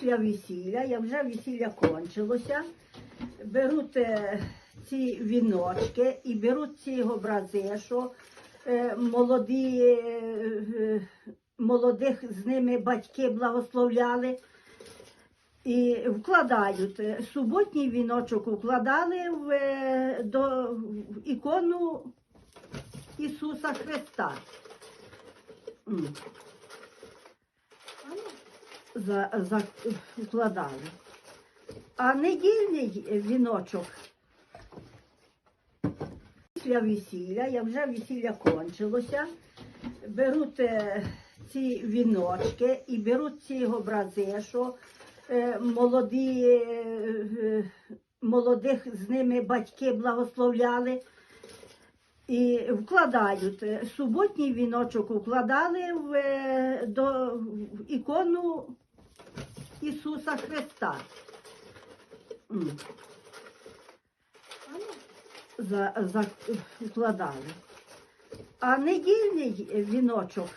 Після весілля, я вже весілля кончилося, беруть е, ці віночки і беруть ці образи, що е, молоді, е, молодих з ними батьки благословляли. І вкладають суботній віночок, укладали в, до в ікону Ісуса Христа. Вкладали. А недільний віночок після весілля, я вже весілля кончилося, беруть е, ці віночки і беруть ці образи, що е, молоді, е, молодих з ними батьки благословляли. І вкладають суботній віночок, укладали в, до в ікону Ісуса Христа. За, за. А недільний віночок